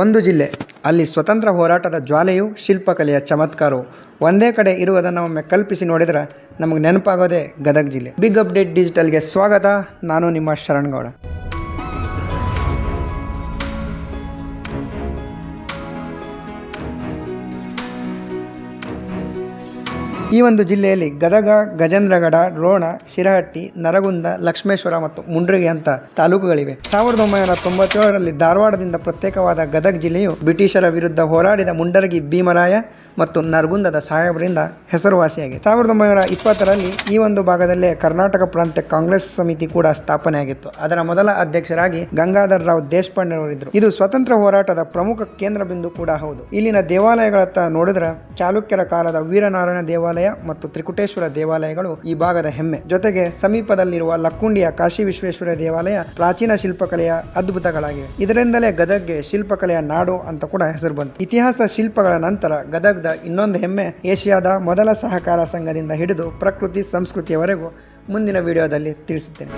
ಒಂದು ಜಿಲ್ಲೆ. ಅಲ್ಲಿ ಸ್ವತಂತ್ರ ಹೋರಾಟದ ಜ್ವಾಲೆಯು ಶಿಲ್ಪಕಲೆಯ ಚಮತ್ಕಾರವು. ಒಂದೇ ಕಡೆ ಇರುವುದನ್ನು ಒಮ್ಮೆ ಕಲ್ಪಿಸಿ ನೋಡಿದರೆ ನಮಗೆ ನೆನಪಾಗೋದೇ ಗದಗ ಜಿಲ್ಲೆ. ಬಿಗ್ ಅಪ್ಡೇಟ್ ಡಿಜಿಟಲ್ಗೆ ಸ್ವಾಗತ. ನಾನು ನಿಮ್ಮ ಶರಣ್ಗೌಡ ಈ ಒಂದು ಜಿಲ್ಲೆಯಲ್ಲಿ ಗದಗ, ಗಜೇಂದ್ರಗಡ, ರೋಣ, ಶಿರಹಟ್ಟಿ, ನರಗುಂದ, ಲಕ್ಷ್ಮೇಶ್ವರ ಮತ್ತು ಮುಂಡ್ರಿಗೆ ಅಂತ ತಾಲೂಕುಗಳಿವೆ. ಸಾವಿರದ ಒಂಬೈನೂರ ತೊಂಬತ್ತೇಳರಲ್ಲಿ ಧಾರವಾಡದಿಂದ ಪ್ರತ್ಯೇಕವಾದ ಗದಗ ಜಿಲ್ಲೆಯು ಬ್ರಿಟಿಷರ ವಿರುದ್ಧ ಹೋರಾಡಿದ ಮುಂಡರಗಿ ಭೀಮರಾಯ ಮತ್ತು ನರಗುಂದದ ಸಾಹೇಬರಿಂದ ಹೆಸರುವಾಸಿಯಾಗಿದೆ. ಸಾವಿರದ ಒಂಬೈನೂರ ಇಪ್ಪತ್ತರಲ್ಲಿ ಈ ಒಂದು ಭಾಗದಲ್ಲೇ ಕರ್ನಾಟಕ ಪ್ರಾಂತ್ಯ ಕಾಂಗ್ರೆಸ್ ಸಮಿತಿ ಕೂಡ ಸ್ಥಾಪನೆಯಾಗಿತ್ತು. ಅದರ ಮೊದಲ ಅಧ್ಯಕ್ಷರಾಗಿ ಗಂಗಾಧರ್ ರಾವ್ ದೇಶಪಾಂಡೆ ಅವರಿದ್ದರು ಇದು ಸ್ವತಂತ್ರ ಹೋರಾಟದ ಪ್ರಮುಖ ಕೇಂದ್ರ ಬಿಂದು ಕೂಡ ಹೌದು. ಇಲ್ಲಿನ ದೇವಾಲಯಗಳತ್ತ ನೋಡಿದ್ರೆ ಚಾಲುಕ್ಯರ ಕಾಲದ ವೀರನಾರಾಯಣ ದೇವಾಲಯ ಮತ್ತು ತ್ರಿಕುಟೇಶ್ವರ ದೇವಾಲಯಗಳು ಈ ಭಾಗದ ಹೆಮ್ಮೆ. ಜೊತೆಗೆ ಸಮೀಪದಲ್ಲಿರುವ ಲಕ್ಕುಂಡಿಯ ಕಾಶಿ ವಿಶ್ವೇಶ್ವರ ದೇವಾಲಯ ಪ್ರಾಚೀನ ಶಿಲ್ಪಕಲೆಯ ಅದ್ಭುತಗಳಾಗಿವೆ. ಇದರಿಂದಲೇ ಗದಗ್ಗೆ ಶಿಲ್ಪಕಲೆಯ ನಾಡು ಅಂತ ಕೂಡ ಹೆಸರು ಬಂತು. ಇತಿಹಾಸ ಶಿಲ್ಪಗಳ ನಂತರ ಗದಗ್ದ ಇನ್ನೊಂದು ಹೆಮ್ಮೆ ಏಷ್ಯಾದ ಮೊದಲ ಸಹಕಾರ ಸಂಘದಿಂದ ಹಿಡಿದು ಪ್ರಕೃತಿ ಸಂಸ್ಕೃತಿಯವರೆಗೂ ಮುಂದಿನ ವಿಡಿಯೋದಲ್ಲಿ ತಿಳಿಸುತ್ತೇನೆ.